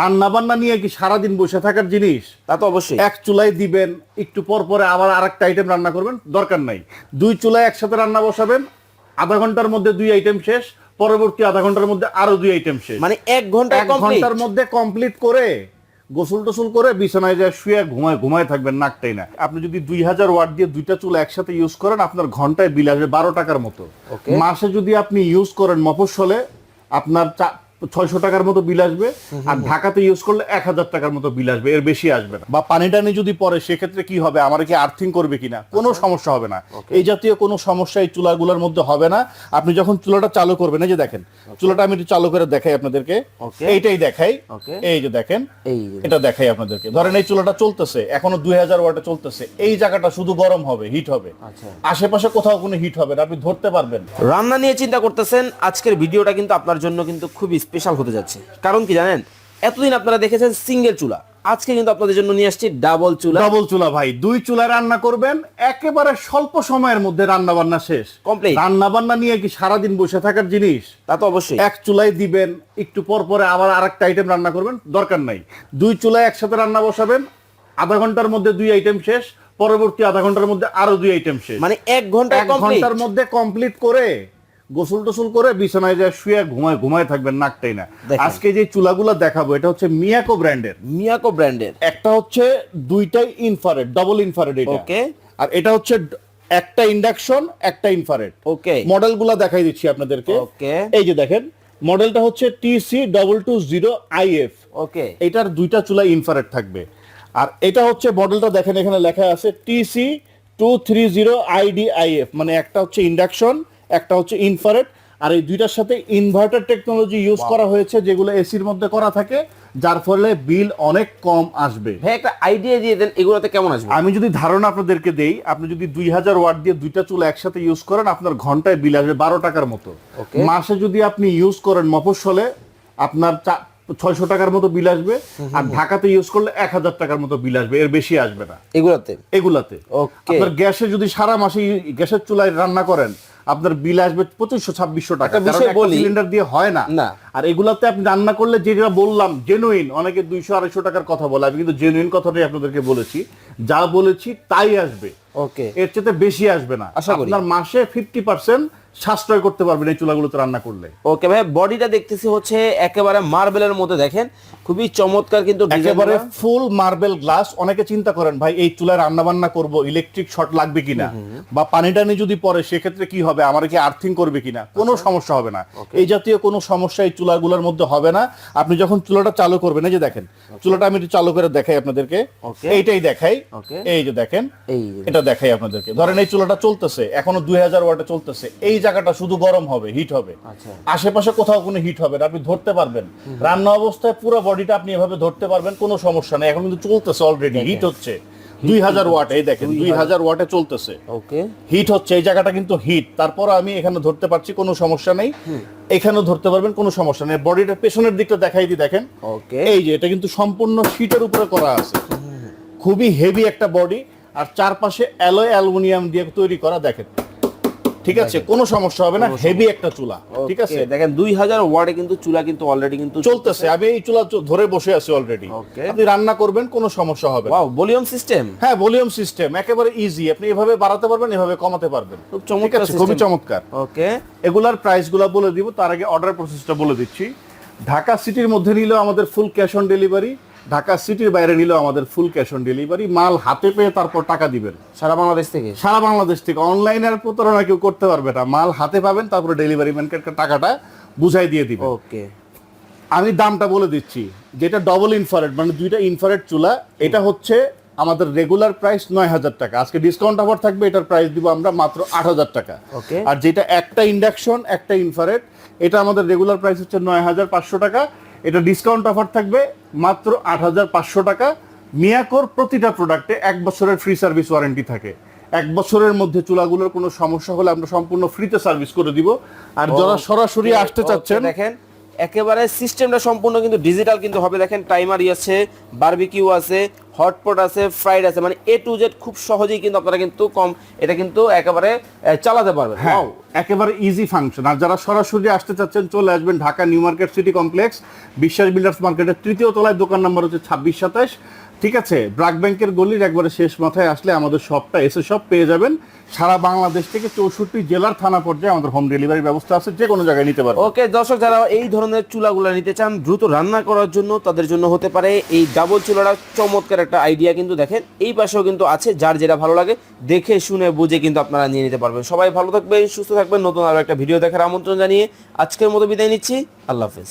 রান্না বান্না নিয়ে কি সারাদিন বসে থাকার জিনিস? তা তো অবশ্যই। এক চুলায় দিবেন একটু পর পরে আবার আরেকটা আইটেম রান্না করবেন দরকার নাই। দুই চুলায় একসাথে রান্না বসাবেন আধা ঘণ্টার মধ্যে দুই আইটেম শেষ পরবর্তী আধা ঘণ্টার মধ্যে আরও দুই আইটেম শেষ। মানে এক ঘণ্টা এক ঘণ্টার মধ্যে কমপ্লিট করে গোসল টোসল করে বিছানায় যায় শুয়ে ঘুমায় ঘুমায় থাকবেন নাকটাই না আপনি যদি দুই হাজার ওয়াট দিয়ে দুইটা চুলা একসাথে ইউজ করেন আপনার ঘন্টায় বিল আসবে বারো টাকার মতো। মাসে যদি আপনি ইউজ করেন মফস্বলে আপনার ছয়শো টাকার মতো বিল আসবে আর ঢাকাতে ইউজ করলে এক হাজার টাকার মতো বিল আসবে এর বেশি আসবে না। বা পানি টানি যদি পরে সেক্ষেত্রে কি হবে? আমার কি আর্থিং করবে কিনা? কোনো আচ্ছা। সমস্যা হবে না। এই জাতীয় কোনো সমস্যা এই চুলাগুলোর মধ্যে হবে না। আপনি যখন চুলাটা চালু করবেন এই যে দেখেন চুলাটা আমি একটু চালু করে দেখাই আপনাদেরকে। এইটাই দেখাই। এই যে দেখেন এটা দেখাই আপনাদেরকে। ধরেন এই চুলাটা চলতেছে এখনও দুই হাজার ওয়াটে চলতেছে। এই জায়গাটা শুধু গরম হবে হিট হবে। আচ্ছা। আশেপাশে কোথাও কোনো হিট হবে না আপনি ধরতে পারবেন। রান্না নিয়ে চিন্তা করতেছেন আজকের ভিডিওটা কিন্তু আপনার জন্য কিন্তু খুবই স্পেশাল হতে যাচ্ছে। কারণ কি জানেন? এতদিন আপনারা দেখেছেন সিঙ্গেল চুলা। আজকে কিন্তু আপনাদের জন্য নিয়ে আসছি ডাবল চুলা। ডবল চুলা ভাই দুই চুলায় রান্না করবেন একেবারে স্বল্প সময়ের মধ্যে রান্না বান্না শেষ। Complete. রান্না বান্না নিয়ে কি সারাদিন বসে থাকার জিনিস? তা তো অবশ্যই। এক চুলায় দিবেন একটু পর পরে আবার আরেকটা আইটেম রান্না করবেন দরকার নাই। দুই চুলায় একসাথে রান্না বসাবেন আধা ঘণ্টার মধ্যে দুই আইটেম শেষ পরবর্তী আধা ঘণ্টার মধ্যে আরও দুই আইটেম শেষ। মানে এক ঘণ্টা এক ঘণ্টার মধ্যে কমপ্লিট করে গোসল টোসল করে বিছানায় যায় শুয়ে ঘুমায় ঘুমায় থাকবেন নাকটাই না। আজকে যে চুলাগুলো দেখাবো এটা হচ্ছে মিয়াকো ব্র্যান্ডের। মিয়াকো ব্র্যান্ডের। একটা হচ্ছে দুইটাই ইনফারেড ডাবল ইনফারেড এটা। Okay. আর এটা হচ্ছে একটা ইন্ডাকশন একটা ইনফারেড ওকে মডেলগুলো দেখাই দিচ্ছি আপনাদেরকে। ওকে এই যে দেখেন মডেলটা হচ্ছে TC double two zero IF okay এটার দুইটা চুলা ইনফারেট থাকবে। আর এটা হচ্ছে মডেলটা দেখেন এখানে লেখা আছে TC two three zero IDIF মানে একটা হচ্ছে ইন্ডাকশন একটা হচ্ছে ইনফারেট আর এই দুইটার সাথে ইনভার্টার টেকনোলজি ইউজ করা হয়েছে যেগুলো এসির মধ্যে করা থাকে যার ফলে বিল অনেক কম আসবে। ভাই একটা আইডিয়া দিয়ে দেন এগুলোতে কেমন আসবে? আমি যদি ধারণা আপনাদেরকে দেই আপনি যদি দুই হাজার ওয়াট দিয়ে দুইটা চুলা একসাথে ইউজ করেন আপনার ঘন্টায় বিল আসবে বারো টাকার মতো. মাসে যদি আপনি ইউজ করেন মফস্বলে আপনার ছয়শো টাকার মতো বিল আসবে আর ঢাকাতে ইউজ করলে এক হাজার টাকার মতো বিল আসবে এর বেশি আসবে না। এগুলাতে? এগুলাতে. আপনার গ্যাসে যদি সারা মাসে গ্যাসের চুলায় রান্না করেন আপনার বিল আসবে পঁচিশশো ছাব্বিশশো টাকা। সিলিন্ডার দিয়ে হয় না। আর এগুলাতে আপনি রান্না করলে যেটা বললাম জেনুইন অনেকে দুইশো আড়াইশো টাকার কথা বলে আমি কিন্তু জেনুইন কথাটাই আপনাদেরকে বলেছি। যা বলেছি তাই আসবে। ওকে। এর চেয়ে বেশি আসবে না। আপনার মাসে ফিফটি পার্সেন্ট সাশ্রয় করতে পারবেন এই চুলাগুলোতে রান্না করলে। ওকে ভাই বডিটা দেখতেছি হচ্ছে একেবারে মার্বেলের মতো দেখেন? খুবই চমৎকার কিন্তু একেবারে ফুল মার্বেল গ্লাস অনেকে চিন্তা করেন ভাই এই চুলায় রান্না বান্না করব ইলেকট্রিক শর্ট লাগবে কিনা? বা পানি টানি যদি পরে সেক্ষেত্রে কি হবে? আমার কি আর্থিং করবে কিনা? কোনো আচ্ছা। সমস্যা হবে না। এই জাতীয় কোনো সমস্যা এই চুলাগুলোর মধ্যে হবে না। আপনি যখন চুলাটা চালু করবেন এই যে দেখেন চুলাটা আমি একটু চালু করে দেখাই আপনাদেরকে। এইটাই দেখাই। এই যে দেখেন এটা দেখাই আপনাদেরকে। ধরেন এই চুলাটা চলতেছে এখনও দুই হাজার ওয়াটে চলতেছে। এই জায়গাটা শুধু গরম হবে হিট হবে। আচ্ছা। আশেপাশে কোথাও কোনো হিট হবে না আপনি ধরতে পারবেন। রান্না অবস্থায় পুরো বডিটা আপনি এভাবে ধরতে পারবেন কোনো সমস্যা নেই। এখন কিন্তু চলতেছে অলরেডি হিট হচ্ছে। দুই হাজার ওয়াট এই দেখেন দুই হাজার ওয়াটে চলতেছে। ওকে হিট হচ্ছে এই জায়গাটা কিন্তু হিট তারপর আমি এখানে ধরতে পারছি কোনো সমস্যা নেই। এখানেও ধরতে পারবেন কোনো সমস্যা নেই। বডিটা পেছনের দিকটা দেখাই দিই দেখেন। ওকে এই যে এটা কিন্তু সম্পূর্ণ শীটের উপরে করা আছে। খুবই হেভি একটা বডি আর চারপাশে অ্যালয় অ্যালুমিনিয়াম দিয়ে তৈরি করা দেখেন। ঠিক আছে? কোনো সমস্যা হবে না হেভি একটা চুলা ঠিক আছে? দেখেন দুই হাজার ওয়ার্ডে কিন্তু চুলা কিন্তু অলরেডি কিন্তু চলতেছে আমি এই চুলা ধরে বসে আছি অলরেডি. আপনি রান্না করবেন কোনো সমস্যা হবে না। ভলিউম সিস্টেম হ্যাঁ ভলিউম সিস্টেম একেবারে ইজি আপনি এভাবে বাড়াতে পারবেন এভাবে কমাতে পারবেন। খুব চমৎকার খুবই চমৎকার। ওকে এগুলার প্রাইসগুলা বলে দিব তার আগে অর্ডার প্রসেসটা বলে দিচ্ছি। ঢাকা সিটির মধ্যে নিলেও আমাদের full cash on delivery Dhaka সিটির বাইরে নিলেও আমাদের ফুল ক্যাশ অন ডেলিভারি মাল হাতে পেয়ে তারপর টাকা দিবেন। সারা বাংলাদেশ থেকে? সারা বাংলাদেশ থেকে। অনলাইনে আর প্রতারণা কেউ করতে পারবে না। মাল হাতে পাবেন তারপরে ডেলিভারি ম্যানকে টাকাটা বুঝাই দিয়ে দিবেন। ওকে। আমি দামটা বলে দিচ্ছি যেটা ডবল ইনফারেট মানে দুইটা ইনফারেট চুলা এটা হচ্ছে আমাদের রেগুলার প্রাইস নয় হাজার টাকা। আজকে ডিসকাউন্ট অফার থাকবে এটার প্রাইস দিব আমরা মাত্র আট হাজার টাকা. আর যেটা একটা ইন্ডাকশন একটা ইনফারেট এটা আমাদের রেগুলার প্রাইস হচ্ছে নয় হাজার পাঁচশো টাকা। এটা ডিসকাউন্ট অফার থাকবে মাত্র আট হাজার পাঁচশো টাকা। মিয়াকোর প্রতিটা প্রোডাক্টে এক বছরের ফ্রি সার্ভিস ওয়ারেন্টি থাকে। এক বছরের মধ্যে চুলাগুলোর কোনো সমস্যা হলে আমরা সম্পূর্ণ ফ্রিতে সার্ভিস করে দিব। আর যারা সরাসরি আসতে চাচ্ছেন দেখেন একেবারে সিস্টেমটা সম্পূর্ণ কিন্তু ডিজিটাল কিন্তু হবে। দেখেন টাইমার আছে বারবিকিউ আছে হটপট আছে ফ্রাইড আছে। মানে এ টু জেড খুব সহজেই কিন্তু আপনারা কিন্তু কম এটা কিন্তু একেবারে চালাতে পারবেন। হ্যাঁ। একেবারে ইজি ফাংশন আর যারা সরাসরি আসতে চাচ্ছেন, চলে আসবেন Dhaka new market city complex, Biswas builders মার্কেটের তৃতীয় তলায়, দোকান নাম্বার হচ্ছে ছাব্বিশ সাতাশ। ঠিক আছে? ব্রাক ব্যাংকের গলির একবারে শেষ মাথায় আসলে আমাদের শপটা এসে সব পেয়ে যাবেন। সারা বাংলাদেশ থেকে চৌষট্টি জেলার থানা পর্যায়ে আমাদের হোম ডেলিভারি ব্যবস্থা আছে, যে কোনো জায়গায় নিতে পারবেন। ওকে দর্শক, যারা এই ধরনের চুলাগুলো নিতে চান, দ্রুত রান্না করার জন্য তাদের জন্য হতে পারে এই ডাবল চুলাটা চমৎকার একটা আইডিয়া কিন্তু দেখেন, এই পাশেও কিন্তু আছে, যার যেটা ভালো লাগে, দেখে শুনে বুঝে কিন্তু আপনারা নিয়ে নিতে পারবেন। সবাই ভালো থাকবেন, সুস্থ থাকবেন। নতুন আরও একটা ভিডিও দেখার আমন্ত্রণ জানিয়ে আজকের মতো বিদায় নিচ্ছি। আল্লাহ হাফেজ।